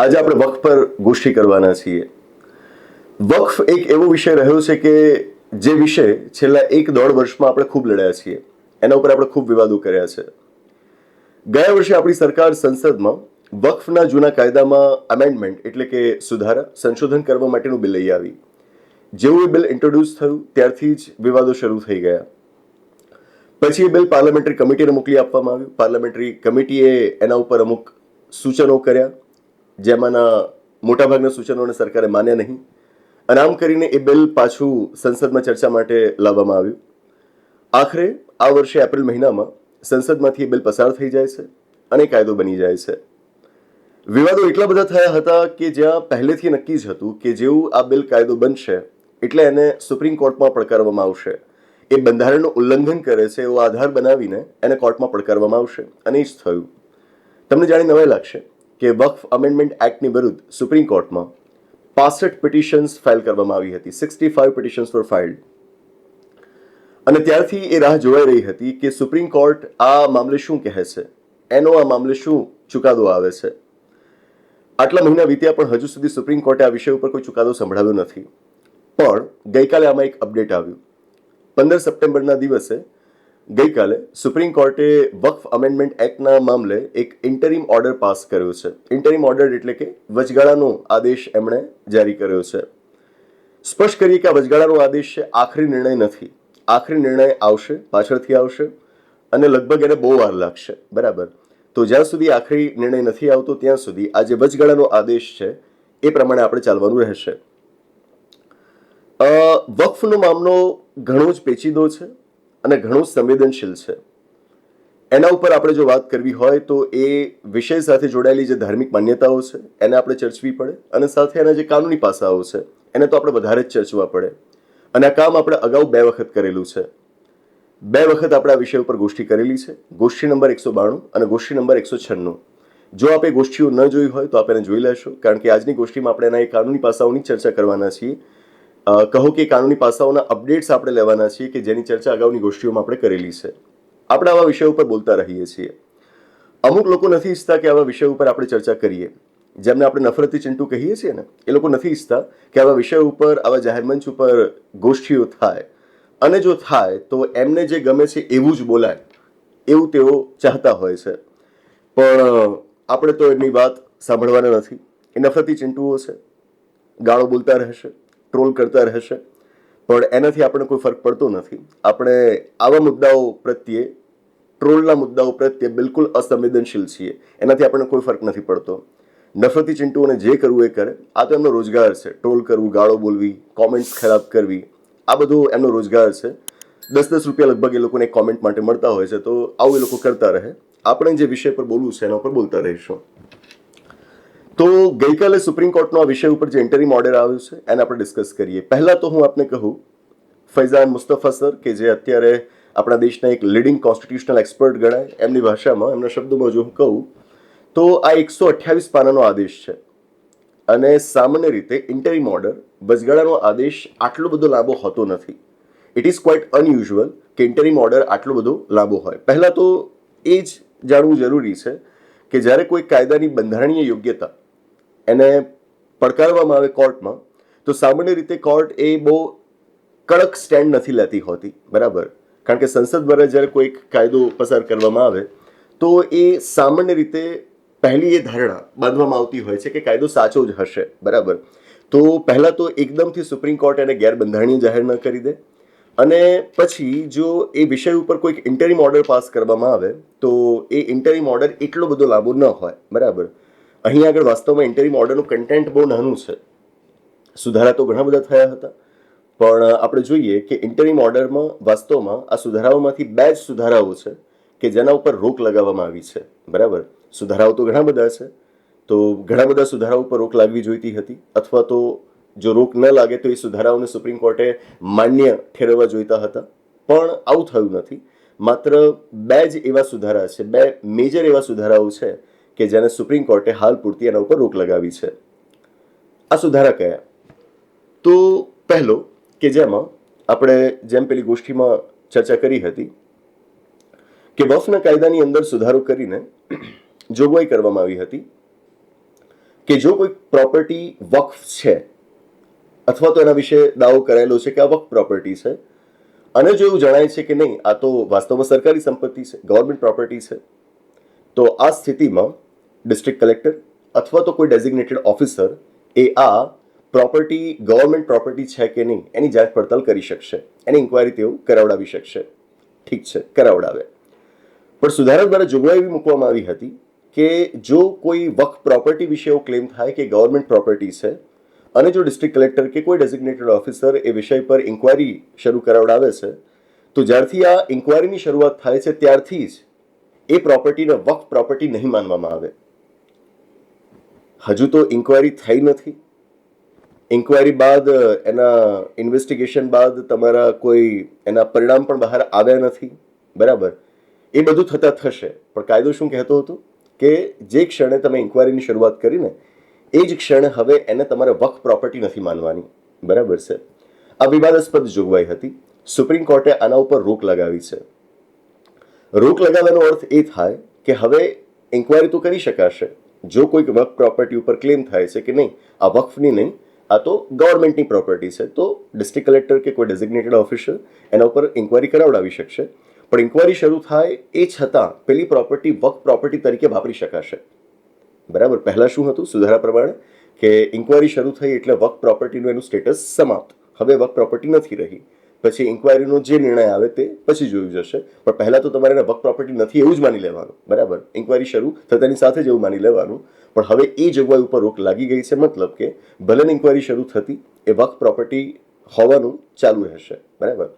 આજે આપણે વક્ફ પર ગોષ્ઠી કરવાના છીએ. વક્ફ એક એવો વિષય રહ્યો છે કે જે વિષય છેલ્લા એક દોઢ વર્ષમાં આપણે ખૂબ લડ્યા છીએ. એના ઉપર આપણે ખૂબ વિવાદો કર્યા છે. ગયા વર્ષે આપણી સરકાર સંસદમાં વક્ફના જૂના કાયદામાં અમેન્ડમેન્ટ એટલે કે સુધારા, સંશોધન કરવા માટેનું બિલ લઈ આવી. જેવું એ બિલ ઇન્ટ્રોડ્યુસ થયું, ત્યારથી જ વિવાદો શરૂ થઈ ગયા. પછી એ બિલ પાર્લામેન્ટરી કમિટીને મોકલી આપવામાં આવ્યું. પાર્લામેન્ટરી કમિટીએ એના ઉપર અમુક સૂચનો કર્યા. જેમાંના મોટાભાગના સૂચનોને સરકારે માન્યા નહીં. અને આમ કરીને એ બિલ પાછું સંસદમાં ચર્ચા માટે લાવવામાં આવ્યું. આખરે આ વર્ષે એપ્રિલ મહિનામાં સંસદમાંથી એ બિલ પસાર થઈ જાય છે અને કાયદો બની જાય છે. વિવાદો એટલા બધા થયા હતા કે જ્યાં પહેલેથી નક્કી જ હતું કે જેવું આ બિલ કાયદો બનશે એટલે એને સુપ્રીમ કોર્ટમાં પડકારવામાં આવશે. એ બંધારણનું ઉલ્લંઘન કરે છે એવો આધાર બનાવીને એને કોર્ટમાં પડકારવામાં આવશે. અને એ જ થયું. તમને જાણી નવાઈ લાગશે. કે વક્ફ અમેન્ડમેન્ટ એક્ટની વિરુદ્ધ સુપ્રીમ કોર્ટમાં પાસઠ પિટિશન્સ ફાઇલ કરવામાં આવી હતી. Sixty five petitions for filed અને ત્યારથી એ રાહ જોવાઈ રહી હતી કે સુપ્રીમ કોર્ટ આ મામલે શું કહે છે? એનો આ મામલે શું ચુકાદો આવે છે? આટલા મહિના વીત્યા પણ હજુ સુધી સુપ્રીમ કોર્ટે આ વિષય ઉપર કોઈ ચુકાદો સંભળાવ્યો નથી. પણ ગઈકાલે આમાં એક અપડેટ આવ્યું. પંદર સપ્ટેમ્બરના દિવસે ગઈકાલે સુપ્રીમ કોર્ટે વક્ફ અમેન્ડમેન્ટ એક્ટના મામલે એક ઇન્ટરિમ ઓર્ડર પાસ કર્યો છે. ઇન્ટરિમ ઓર્ડર એટલે કે વચગાળાનો આદેશ એમણે જારી કર્યો છે. સ્પષ્ટ કરીએ કે આ વચગાળાનો આદેશ છે, આખરી નિર્ણય નથી. આખરી નિર્ણય આવશે, પાછળથી આવશે અને લગભગ એને બહુ વાર લાગશે. બરાબર? તો જ્યાં સુધી આખરી નિર્ણય નથી આવતો, ત્યાં સુધી આ જે વચગાળાનો આદેશ છે, એ પ્રમાણે આપણે ચાલવાનું રહેશે. વકફનો મામલો ઘણો જ પેચીદો છે. અને ઘણું સંવેદનશીલ છે. એના ઉપર આપણે જો વાત કરવી હોય તો એ વિષય સાથે જોડાયેલી જે ધાર્મિક માન્યતાઓ છે, એને આપણે ચર્ચવી પડે અને સાથે એના જે કાનૂની પાસાઓ છે, એને તો આપણે વધારે જ ચર્ચવા પડે. અને આ કામ આપણે અગાઉ બે વખત કરેલું છે. બે વખત આપણે આ વિષય ઉપર ગોષ્ઠી કરેલી છે. ગોષ્ઠી નંબર એકસો બાણું અને ગોષ્ઠી નંબર એકસો છન્નું. જો આપે ગોષ્ઠીઓ ન જોઈ હોય તો આપ એને જોઈ લેશો, કારણ કે આજની ગોષ્ઠીમાં આપણે એના એ કાનૂની પાસાઓની ચર્ચા કરવાના છીએ. કહો કે કાનૂની પાસાઓના અપડેટ્સ આપણે લેવાના છીએ કે જેની ચર્ચા અગાઉની ગોષ્ઠીઓમાં આપણે કરેલી છે. આપણે આવા વિષયો ઉપર બોલતા રહીએ છીએ. અમુક લોકો નથી ઈચ્છતા કે આવા વિષય ઉપર આપણે ચર્ચા કરીએ. જેમને આપણે નફરતી ચિંટુ કહીએ છીએ ને, એ લોકો નથી ઈચ્છતા કે આવા વિષય ઉપર, આવા જાહેર મંચ ઉપર ગોષ્ઠીઓ થાય. અને જો થાય, તો એમને જે ગમે છે એવું જ બોલાય. એવું તેઓ ચાહતા હોય છે. પણ આપણે તો એમની વાત સાંભળવાના નથી. એ નફરતી ચિંટુઓ છે. ગાળો બોલતા રહેશે. ટ્રોલ કરતા રહેશે. પણ એનાથી આપણને કોઈ ફરક પડતો નથી. આપણે આવા મુદ્દાઓ પ્રત્યે, ટ્રોલના મુદ્દાઓ પ્રત્યે બિલકુલ અસંવેદનશીલ છીએ. એનાથી આપણને કોઈ ફરક નથી પડતો. નફરતી ચિંટુઓને જે કરવું એ કરે. આ તો એમનો રોજગાર છે. ટ્રોલ કરવું, ગાળો બોલવી કોમેન્ટ્સ ખરાબ કરવી, આ બધું એમનો રોજગાર છે. દસ દસ રૂપિયા લગભગ એ લોકોને કોમેન્ટ માટે મળતા હોય છે. તો આવું એ લોકો કરતા રહે. આપણે જે વિષય પર બોલવું છે, એના ઉપર બોલતા રહીશું. તો ગઈકાલે સુપ્રીમ કોર્ટનો આ વિષય ઉપર જે ઇન્ટરિમ ઓર્ડર આવ્યો છે, એને આપણે ડિસ્કસ કરીએ. પહેલાં તો હું આપને કહું, ફૈઝાન મુસ્તફા સર, કે જે અત્યારે આપણા દેશના એક લીડિંગ કોન્સ્ટિટ્યુશનલ એક્સપર્ટ ગણાય, એમની ભાષામાં, એમના શબ્દોમાં જો હું કહું, તો આ એકસો અઠ્યાવીસ પાનાનો આદેશ છે. અને સામાન્ય રીતે ઇન્ટરિમ ઓર્ડર વચગાળાનો આદેશ આટલો બધો લાંબો હોતો નથી. ઇટ ઇઝ ક્વાઇટ અનયુઝ્યુઅલ કે ઇન્ટરિમ ઓર્ડર આટલો બધો લાંબો હોય. પહેલાં તો એ જ જાણવું જરૂરી છે કે જ્યારે કોઈ કાયદાની બંધારણીય યોગ્યતા એને પડકારવામાં આવે કોર્ટમાં, તો સામાન્ય રીતે કોર્ટ એ બહુ કડક સ્ટેન્ડ નથી લેતી હોતી, બરાબર? કારણ કે સંસદ દ્વારા જ્યારે કોઈ કાયદો પસાર કરવામાં આવે, તો એ સામાન્ય રીતે પહેલી એ ધારણા બાંધવામાં આવતી હોય છે કે કાયદો સાચો જ હશે, બરાબર? તો પહેલાં તો એકદમથી સુપ્રીમ કોર્ટ એને ગેરબંધારણીય જાહેર ન કરી દે. અને પછી જો એ વિષય ઉપર કોઈક ઇન્ટરિમ ઓર્ડર પાસ કરવામાં આવે, તો એ ઇન્ટરિમ ઓર્ડર એટલો બધો લાંબો ન હોય, બરાબર? અહીં આગળ વાસ્તવમાં ઇન્ટરિમ ઓર્ડરનું કન્ટેન્ટ બહુ નાનું છે. સુધારા તો ઘણા બધા થયા હતા. પણ આપણે જોઈએ કે ઇન્ટરિમ ઓર્ડરમાં વાસ્તવમાં આ સુધારાઓમાંથી બે જ સુધારાઓ છે કે જેના ઉપર રોક લગાવવામાં આવી છે. બરાબર? સુધારાઓ તો ઘણા બધા છે. તો ઘણા બધા સુધારાઓ પર રોક લાગવી જોઈતી હતી. અથવા તો જો રોક ન લાગે તો એ સુધારાઓને સુપ્રીમ કોર્ટે માન્ય ઠેરવવા જોઈતા હતા. પણ આવું થયું નથી. માત્ર બે જ એવા સુધારા છે. બે મેજર એવા સુધારાઓ છે કે જેને સુપ્રીમ કોર્ટે હાલ પૂરતી એના ઉપર રોક લગાવી છે. આ સુધારા કયા? તો પહેલો કે જેમાં આપણે જેમ પેલી ગોષ્ઠીમાં ચર્ચા કરી હતી કે વફના કાયદાની અંદર સુધારો કરીને જોગવાઈ કરવામાં આવી હતી કે જો કોઈ પ્રોપર્ટી વક્ફ છે અથવા તો એના વિશે દાવો કરાયેલો છે કે આ વક્ફ પ્રોપર્ટી છે અને જો એવું જણાય છે કે નહીં, આ તો વાસ્તવમાં સરકારી સંપત્તિ છે ગવર્મેન્ટ પ્રોપર્ટી છે, તો આ સ્થિતિમાં ડિસ્ટ્રિક્ટ કલેક્ટર અથવા તો કોઈ ડેઝિગ્નેટેડ ઓફિસર એ આ પ્રોપર્ટી ગવર્મેન્ટ પ્રોપર્ટી છે કે નહીં, એની જાંચ પડતાલ કરી શકશે. એની ઇન્ક્વાયરી તેઓ કરાવડાવી શકશે. ઠીક છે, કરાવડાવે. પણ સુધારા દ્વારા જોગવાઈ એવી મૂકવામાં આવી હતી કે જો કોઈ વક્ફ પ્રોપર્ટી વિશે એવો ક્લેમ થાય કે ગવર્મેન્ટ પ્રોપર્ટી છે, અને જો ડિસ્ટ્રિક્ટ કલેક્ટર કે કોઈ ડેઝિગ્નેટેડ ઓફિસર એ વિષય પર ઇન્ક્વાયરી શરૂ કરાવડાવે છે, તો જ્યારથી આ ઇન્ક્વાયરીની શરૂઆત થાય છે, ત્યારથી જ એ પ્રોપર્ટીને વક્ફ પ્રોપર્ટી નહીં માનવામાં આવે. હજુ તો ઇન્ક્વાયરી થઈ નથી. ઇન્ક્વાયરી બાદ એના ઇન્વેસ્ટિગેશન બાદ તમારા કોઈ એના પરિણામ પણ બહાર આવ્યા નથી. બરાબર? એ બધું થતાં થશે. પણ કાયદો શું કહેતો હતો? કે જે ક્ષણે તમે ઇન્ક્વાયરીની શરૂઆત કરીને, એ જ ક્ષણે હવે એને તમારે વક પ્રોપર્ટી નથી માનવાની. બરાબર છે? આ વિવાદાસ્પદ જોગવાઈ હતી. સુપ્રીમ કોર્ટે આના ઉપર રોક લગાવી છે. રોક લગાવવાનો અર્થ એ થાય કે હવે ઇન્ક્વાયરી તો કરી શકાશે. જો કોઈક વક્ફ પ્રોપર્ટી ઉપર ક્લેમ થાય છે કે નહીં, આ વક્ફની નહીં, આ તો ગવર્મેન્ટની પ્રોપર્ટી છે, તો ડિસ્ટ્રિક્ટ કલેક્ટર કે કોઈ ડેઝિગ્નેટેડ ઓફિસર એના ઉપર ઇન્ક્વાયરી કરાવડાવી શકશે. પણ ઇન્ક્વાયરી શરૂ થાય એ છતાં પેલી પ્રોપર્ટી વક પ્રોપર્ટી તરીકે વાપરી શકાશે. બરાબર? પહેલાં શું હતું? સુધારા પ્રમાણે કે ઇન્ક્વાયરી શરૂ થઈ એટલે વક પ્રોપર્ટીનું એનું સ્ટેટસ સમાપ્ત. હવે વક પ્રોપર્ટી નથી રહી. પછી ઇન્ક્વાયરીનો જે નિર્ણય આવે તે પછી જોયું જશે. પણ પહેલાં તો તમારે એને વક પ્રોપર્ટી નથી એવું જ માની લેવાનું. બરાબર? ઇન્ક્વાયરી શરૂ થતાની સાથે જ એવું માની લેવાનું. પણ હવે એ જોગવાઈ ઉપર રોક લાગી ગઈ છે મતલબ કે ભલે ઇન્ક્વાયરી શરૂ થતી, એ વક પ્રોપર્ટી હોવાનું ચાલુ રહેશે. બરાબર?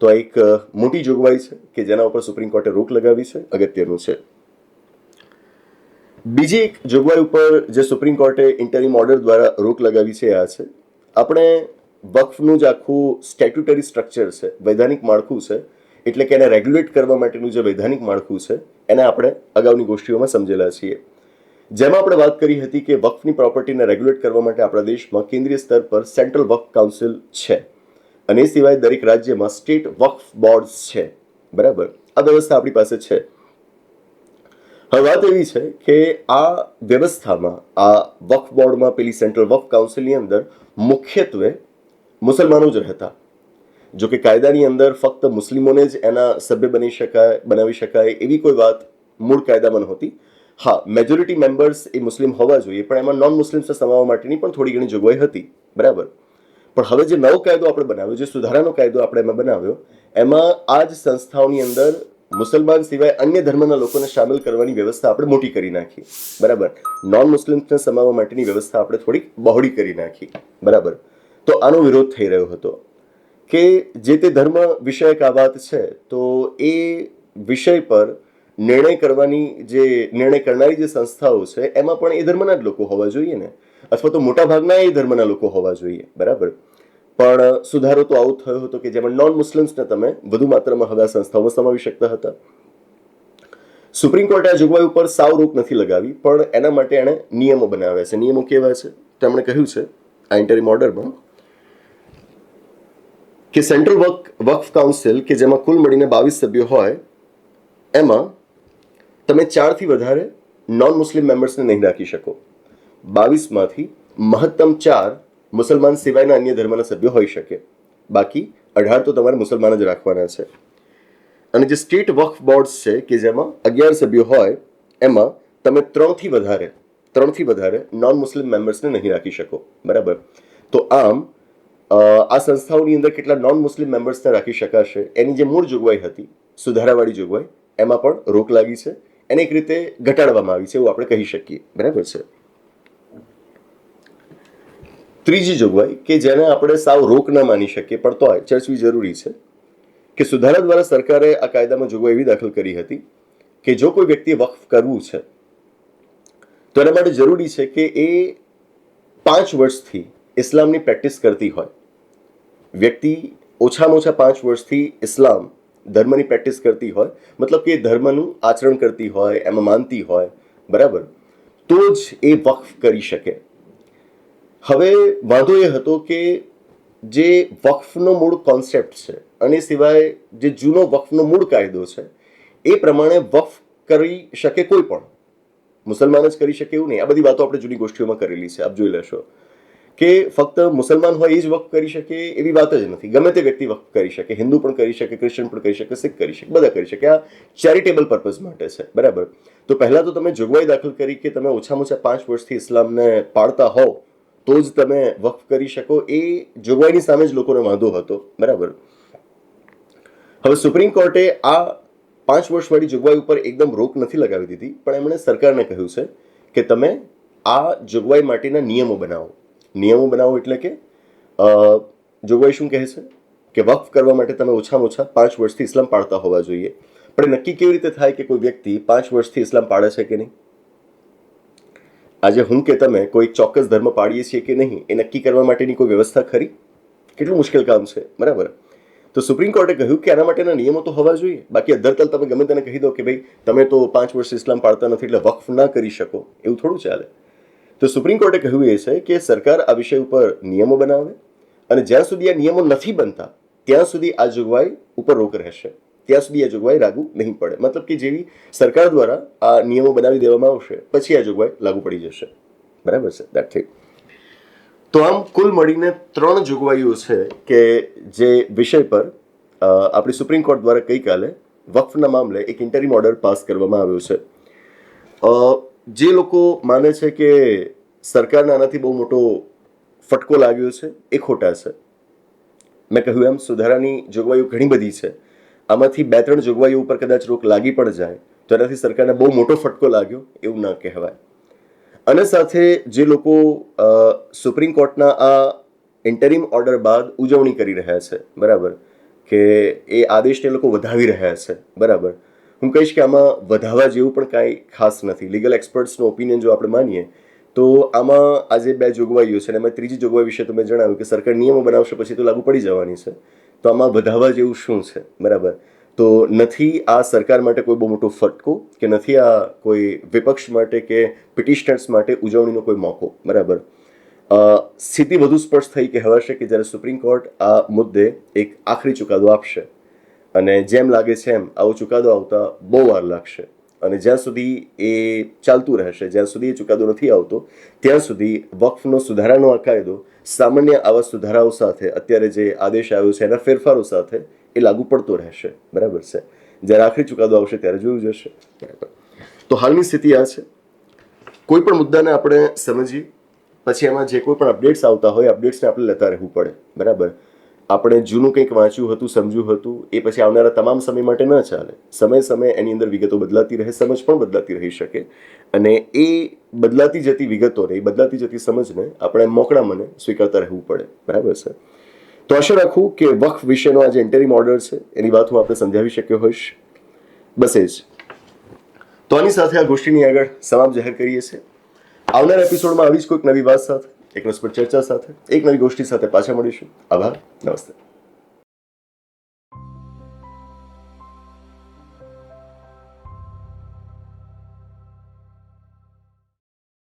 તો આ એક મોટી જોગવાઈ છે કે જેના ઉપર સુપ્રીમ કોર્ટે રોક લગાવી છે, અગત્યનું છે. બીજી એક જોગવાઈ ઉપર જે સુપ્રીમ કોર્ટે ઇન્ટરિમ ઓર્ડર દ્વારા રોક લગાવી છે આ છે. આપણે વક્ફનું જે આખું સ્ટેટ્યુટરી સ્ટ્રક્ચર છે, વૈધાનિક માળખું છે, એટલે કે એને રેગ્યુલેટ કરવા માટેનું જે વૈધાનિક માળખું છે, એને આપણે અગાઉની ગોષ્ઠીઓમાં સમજેલા છીએ. જેમાં આપણે વાત કરી હતી કે વક્ફની પ્રોપર્ટીને રેગ્યુલેટ કરવા માટે આપણા દેશમાં કેન્દ્રીય સ્તર પર સેન્ટ્રલ વક્ફ કાઉન્સિલ છે, અને એ સિવાય દરેક રાજ્યમાં સ્ટેટ વક્ફ બોર્ડ્સ છે, બરાબર? આ વ્યવસ્થા આપણી પાસે છે. હવે વાત એવી છે કે આ વ્યવસ્થામાં, આ વક્ફ બોર્ડમાં પેલી સેન્ટ્રલ વક્ફ કાઉન્સિલની અંદર મુખ્યત્વે મુસલમાનો જ રહેતા. જો કે કાયદાની અંદર ફક્ત મુસ્લિમોને જ એના સભ્ય બની શકાય, બનાવી શકાય એવી કોઈ વાત મૂળ કાયદામાં નહોતી. હા મેજોરિટી મેમ્બર્સ એ મુસ્લિમ હોવા જોઈએ, પણ એમાં નોન મુસ્લિમ્સને સમાવવા માટેની પણ થોડી ઘણી જોગવાઈ હતી. બરાબર? પણ હવે જે નવો કાયદો આપણે બનાવ્યો, જે સુધારાનો કાયદો આપણે એમાં બનાવ્યો, એમાં આ જ સંસ્થાઓની અંદર મુસલમાન સિવાય અન્ય ધર્મના લોકોને સામેલ કરવાની વ્યવસ્થા આપણે મોટી કરી નાખી. બરાબર? નોન મુસ્લિમ્સને સમાવવા માટેની વ્યવસ્થા આપણે થોડીક બહોળી કરી નાખી. બરાબર? તો આનો વિરોધ થઈ રહ્યો હતો. કે જે તે ધર્મ વિષયક આ વાત છે, તો એ વિષય પર નિર્ણય કરવાની જે, નિર્ણય કરનારી જે સંસ્થાઓ છે, એમાં પણ એ ધર્મના જ લોકો હોવા જોઈએ ને? અથવા તો મોટા ભાગના એ ધર્મના લોકો હોવા જોઈએ, બરાબર? પણ સુધારો તો આવું થયો હતો કે જેમાં નોન મુસ્લિમ્સને તમે વધુ માત્રામાં હવે આ સંસ્થાઓમાં સમાવી શકતા હતા. સુપ્રીમ કોર્ટે આ જોગવાઈ ઉપર સાવ રોક નથી લગાવી, પણ એના માટે એણે નિયમો બનાવ્યા છે. નિયમો કેવા છે? તેમણે કહ્યું છે, આ ઇન્ટરિમ ઓર્ડરમાં કે સેન્ટ્રલ વર્ક વક્ફ કાઉન્સિલ કે જેમાં કુલ મળીને બાવીસ સભ્યો હોય, એમાં તમે ચારથી વધારે નોન મુસ્લિમ મેમ્બર્સને નહીં રાખી શકો. બાવીસમાંથી મહત્તમ ચાર મુસલમાન સિવાયના અન્ય ધર્મના સભ્યો હોઈ શકે. બાકી અઢાર તો તમારે મુસલમાન જ રાખવાના છે. અને જે સ્ટેટ વક્ફ બોર્ડ્સ છે કે જેમાં અગિયાર સભ્યો હોય, એમાં તમે ત્રણથી વધારે ત્રણથી વધારે નોન મુસ્લિમ મેમ્બર્સને નહીં રાખી શકો. બરાબર? તો આમ આ સંસ્થાઓની અંદર કેટલા નોન મુસ્લિમ મેમ્બર્સને રાખી શકાશે, એની જે મૂળ જોગવાઈ હતી, સુધારાવાળી જોગવાઈ, એમાં પણ રોક લાગી છે, એને એક રીતે ઘટાડવામાં આવી છે એવું આપણે કહી શકીએ. બરાબર છે? ત્રીજી જોગવાઈ કે જેને આપણે સાવ રોક ન માની શકીએ, પણ તોય ચર્ચવી જરૂરી છે કે સુધારા દ્વારા સરકારે આ કાયદામાં જોગવાઈ એવી દાખલ કરી હતી કે જો કોઈ વ્યક્તિએ વક્ફ કરવું છે, તો એના માટે જરૂરી છે કે એ પાંચ વર્ષથી ઇસ્લામની પ્રેક્ટિસ કરતી હોય. વ્યક્તિ ઓછામાં ઓછા પાંચ વર્ષથી ઇસ્લામ ધર્મની પ્રેક્ટિસ કરતી હોય, મતલબ કે ધર્મનું આચરણ કરતી હોય, એમાં માનતી હોય, બરાબર? તો જ એ વક્ફ કરી શકે. હવે વાંધો એ હતો કે જે વક્ફનો મૂળ કોન્સેપ્ટ છે અને સિવાય જે જૂનો વક્ફનો મૂળ કાયદો છે, એ પ્રમાણે વક્ફ કરી શકે કોઈ પણ. મુસલમાન જ કરી શકે એવું નહીં. આ બધી વાતો આપણે જૂની ગોષ્ઠીઓમાં કરેલી છે. આપ જોઈ લેશો. કે ફક્ત મુસલમાન હોય એ જ વક્ફ કરી શકે એવી વાત જ નથી. ગમે તે વ્યક્તિ વક્ફ કરી શકે, હિન્દુ પણ કરી શકે ક્રિશ્ચન પણ કરી શકે, શીખ કરી શકે, બધા કરી શકે. આ ચેરિટેબલ પર્પઝ માટે છે. બરાબર? તો પહેલાં તો તમે જોગવાઈ દાખલ કરી કે તમે ઓછામાં ઓછા પાંચ વર્ષથી ઇસ્લામને પાળતા હોવ, તો જ તમે વક્ફ કરી શકો. એ જોગવાઈની સામે જ લોકોને વાંધો હતો. બરાબર? હવે સુપ્રીમ કોર્ટે આ પાંચ વર્ષવાળી જોગવાઈ ઉપર એકદમ રોક નથી લગાવી દીધી, પણ એમણે સરકારને કહ્યું છે કે તમે આ જોગવાઈ માટેના નિયમો બનાવો. નિયમો બનાવો એટલે કે જોગવાઈ શું કહે છે કે વક્ફ કરવા માટે તમે ઓછામાં ઓછા પાંચ વર્ષથી ઇસ્લામ પાળતા હોવા જોઈએ. પણ નક્કી કેવી રીતે થાય કે કોઈ વ્યક્તિ પાંચ વર્ષથી ઇસ્લામ પાળે છે કે નહીં? આજે હું કે તમે કોઈ ચોક્કસ ધર્મ પાડીએ છીએ કે નહીં, એ નક્કી કરવા માટેની કોઈ વ્યવસ્થા ખરી? કેટલું મુશ્કેલ કામ છે, બરાબર? તો સુપ્રીમ કોર્ટે કહ્યું કે આના માટેના નિયમો તો હોવા જોઈએ. બાકી અધરતલ તમે ગમે તેને કહી દો કે ભાઈ, તમે તો પાંચ વર્ષ ઇસ્લામ પાળતા નથી એટલે વક્ફ ના કરી શકો. એવું થોડું ચાલે. તો સુપ્રીમ કોર્ટે કહ્યું એ છે કે સરકાર આ વિષય ઉપર નિયમો બનાવે અને જ્યાં સુધી આ નિયમો નથી બનતા, ત્યાં સુધી આ જોગવાઈ ઉપર રોક રહેશે. ત્યાં સુધી આ જોગવાઈ લાગુ નહીં પડે. મતલબ કે જેવી સરકાર દ્વારા આ નિયમો બનાવી દેવામાં આવશે, પછી આ જોગવાઈ લાગુ પડી જશે. બરાબર છે? દેટ થિંગ તો આમ કુલ મળીને ત્રણ જોગવાઈઓ છે કે જે વિષય પર આપણી સુપ્રીમ કોર્ટ દ્વારા ગઈકાલે વકફના મામલે એક ઇન્ટરિમ ઓર્ડર પાસ કરવામાં આવ્યો છે. જે લોકો માને છે કે સરકારને આનાથી બહુ મોટો ફટકો લાગ્યો છે, એ ખોટા છે. મેં કહ્યું એમ, સુધારાની જોગવાઈઓ ઘણી બધી છે. આમાંથી બે ત્રણ જોગવાઈઓ ઉપર કદાચ રોક લાગી પણ જાય, તો એનાથી સરકારને બહુ મોટો ફટકો લાગ્યો, એવું ન કહેવાય. અને સાથે જે લોકો સુપ્રીમ કોર્ટના આ ઇન્ટરિમ ઓર્ડર બાદ ઉજવણી કરી રહ્યા છે, બરાબર? કે એ આદેશને લોકો વધાવી રહ્યા છે, બરાબર? હું કહીશ કે આમાં વધાવા જેવું પણ કાંઈ ખાસ નથી. લીગલ એક્સપર્ટ્સનો ઓપિનિયન જો આપણે માનીએ, તો આમાં આજે બે જોગવાઈઓ છે અને એમાં ત્રીજી જોગવાઈ વિશે તો મેં જણાવ્યું કે સરકાર નિયમો બનાવશે પછી તો લાગુ પડી જવાની છે. તો આમાં વધાવવા જેવું શું છે? બરાબર. તો નથી આ સરકાર માટે કોઈ બહુ મોટો ફટકો કે નથી આ કોઈ વિપક્ષ માટે કે પિટિશનર્સ માટે ઉજવણીનો કોઈ મોકો? બરાબર. સ્થિતિ વધુ સ્પષ્ટ થઈ કહેવાશે કે જ્યારે સુપ્રીમ કોર્ટ આ મુદ્દે એક આખરી ચુકાદો આપશે. અને જેમ લાગે છે એમ આવો ચુકાદો આવતા બહુ વાર લાગશે. અને જ્યાં સુધી એ ચાલતું રહેશે, જ્યાં સુધી એ ચુકાદો નથી આવતો, ત્યાં સુધી વક્ફનો સુધારાનો આ કાયદો સામાન્ય આવા સુધારાઓ સાથે, અત્યારે જે આદેશ આવ્યો છે એના ફેરફારો સાથે એ લાગુ પડતો રહેશે. બરાબર છે? જ્યારે આખરી ચુકાદો આવશે ત્યારે જોયું જશે. બરાબર. તો હાલની સ્થિતિ આ છે. કોઈ પણ મુદ્દાને આપણે સમજીએ, પછી એમાં જે કોઈ પણ અપડેટ્સ આવતા હોય અપડેટ્સને આપણે લેતા રહેવું પડે. બરાબર? આપણે જૂનું કંઈક વાંચ્યું હતું, સમજ્યું હતું, એ પછી આવનારા તમામ સમય માટે ન ચાલે. સમય સમય એની અંદર વિગતો બદલાતી રહે, સમજ પણ બદલાતી રહી શકે. અને એ બદલાતી જતી વિગતોને એ બદલાતી જતી સમજને આપણે મોકળા મને સ્વીકારતા રહેવું પડે. બરાબર છે? તો આશા રાખું કે વખ વિશેનો આ જે ઇન્ટરિમ ઓર્ડર છે. એની વાત હું આપણે સમજાવી શક્યો હોઈશ. બસ એ જ. તો આની સાથે આ ગોષ્ઠીની આગળ સમાપ્ત જાહેર કરીએ છીએ. આવનાર એપિસોડમાં આવી જ કોઈક નવી વાત સાથે. એક રસપ્રદ ચર્ચા સાથે એક નવી ગોષ્ઠી સાથે પાછા મળીશું. આભાર. નમસ્તે.